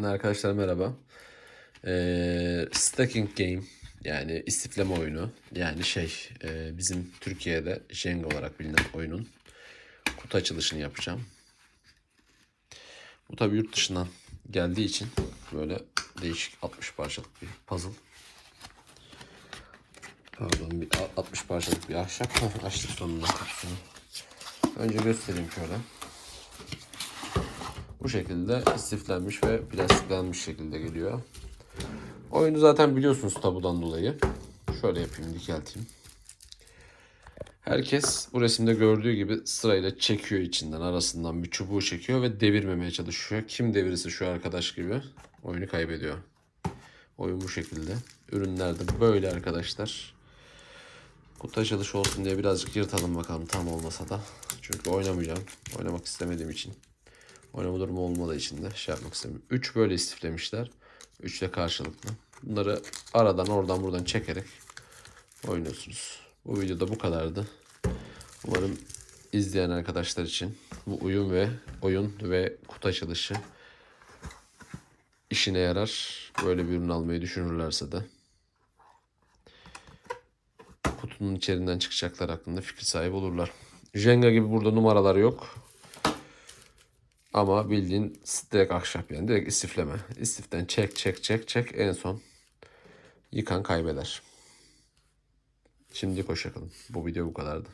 Arkadaşlar merhaba. Ee, stacking game yani istifleme oyunu yani şey e, bizim Türkiye'de Jenga olarak bilinen oyunun kutu açılışını yapacağım. Bu tabi yurt dışından geldiği için böyle değişik 60 parçalık bir puzzle. Pardon bir 60 parçalık bir ahşap. Açtık sonunda. Önce göstereyim şöyle. Bu şekilde istiflenmiş ve plastiklenmiş şekilde geliyor. Oyunu zaten biliyorsunuz tabudan dolayı. Şöyle yapayım, dikelteyim. Herkes bu resimde gördüğü gibi sırayla çekiyor içinden arasından bir çubuğu çekiyor ve devirmemeye çalışıyor. Kim devirirse şu arkadaş gibi oyunu kaybediyor. Oyun bu şekilde. Ürünler de böyle arkadaşlar. Kutu açılışı olsun diye birazcık yırtalım bakalım tam olmasa da. Çünkü oynamayacağım. Oynamak istemediğim için. Oynama durumu olmadığı için de şey yapmak istemiyorum. 3 böyle istiflemişler. 3 de karşılıklı. Bunları aradan oradan buradan çekerek oynuyorsunuz. Bu videoda bu kadardı. Umarım izleyen arkadaşlar için bu oyun ve oyun ve kutu açılışı işine yarar. Böyle bir ürün almayı düşünürlerse de kutunun içerisinden çıkacaklar hakkında fikir sahibi olurlar. Jenga gibi burada numaralar yok. Ama bildiğin direkt ahşap yani direkt istifleme. İstiften çek çek çek çek en son yıkan kaybeder. Şimdi hoşçakalın. Bu video bu kadardı.